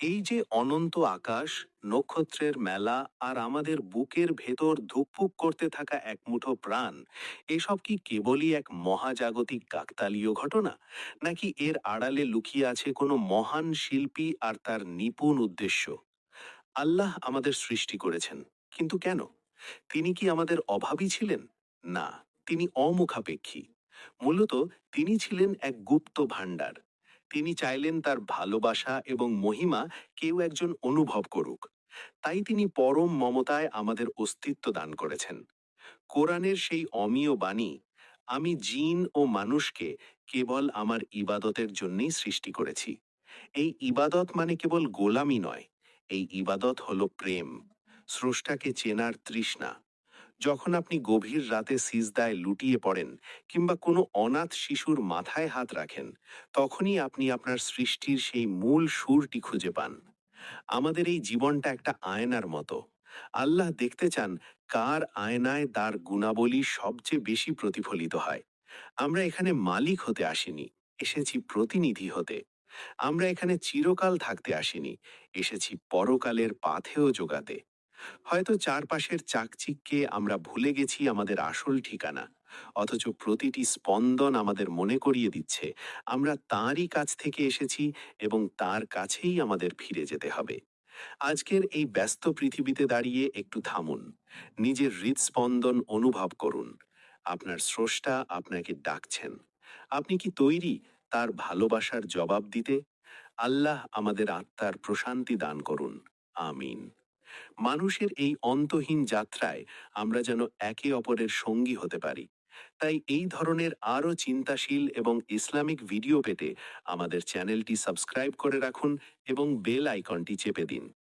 এই যে অনন্ত আকাশ, নক্ষত্রের মেলা আর আমাদের বুকের ভেতর ধুকপুক করতে থাকা এক মুঠো প্রাণ, এসব কি কেবলই এক মহাজাগতিক কাকতালীয় ঘটনা? নাকি এর আড়ালে লুকিয়ে আছে কোনো মহান শিল্পী আর তার নিপুণ উদ্দেশ্য? আল্লাহ আমাদের সৃষ্টি করেছেন, কিন্তু কেন? তিনি কি আমাদের অভাবী ছিলেন? না, তিনি অমুখাপেক্ষী। মূলত তিনি ছিলেন এক গুপ্ত ভাণ্ডার। তিনি চাইলেন তার ভালোবাসা এবং মহিমা কেউ একজন অনুভব করুক। তাই তিনি পরম মমতায় আমাদের অস্তিত্ব দান করেছেন। কোরআনের সেই অমীয় বাণী, আমি জিন ও মানুষকে কেবল আমার ইবাদতের জন্যই সৃষ্টি করেছি। এই ইবাদত মানে কেবল গোলামি নয়, এই ইবাদত হলো প্রেম। স্রষ্টাকে চেনার তৃষ্ণা। যখন আপনি গভীর রাতে সিজদায় লুটিয়ে পড়েন কিংবা কোনো অনাথ শিশুর মাথায় হাত রাখেন, তখনই আপনি আপনার সৃষ্টির সেই মূল সুরটি খুঁজে পান। আমাদের এই জীবনটা একটা আয়নার মতো। আল্লাহ দেখতে চান কার আয়নায় তার গুণাবলী সবচেয়ে বেশি প্রতিফলিত হয়। আমরা এখানে মালিক হতে আসিনি, এসেছি প্রতিনিধি হতে। আমরা এখানে চিরকাল থাকতে আসিনি, এসেছি পরকালের পাথেও যোগাতে হয়তো চারপাশের চাকচিককে আমরা ভুলে গেছি আমাদের আসল ঠিকানা, অথচ প্রতিটি স্পন্দন আমাদের মনে করিয়ে দিচ্ছে, আমরা তাঁরই কাছ থেকে এসেছি এবং তার কাছেই আমাদের ফিরে যেতে হবে। আজকের এই ব্যস্ত পৃথিবীতে দাঁড়িয়ে একটু থামুন, নিজের হৃদস্পন্দন অনুভব করুন, আপনার স্রষ্টা আপনাকে ডাকছেন। আপনি কি তৈরি তার ভালোবাসার জবাব দিতে? আল্লাহ আমাদের আত্মার প্রশান্তি দান করুন, আমিন। মানুষের এই অন্তহীন যাত্রায় আমরা যেন একে অপরের সঙ্গী হতে পারি। তাই এই ধরনের আরও চিন্তাশীল এবং ইসলামিক ভিডিও পেতে আমাদের চ্যানেলটি সাবস্ক্রাইব করে রাখুন এবং বেল আইকনটি চেপে দিন।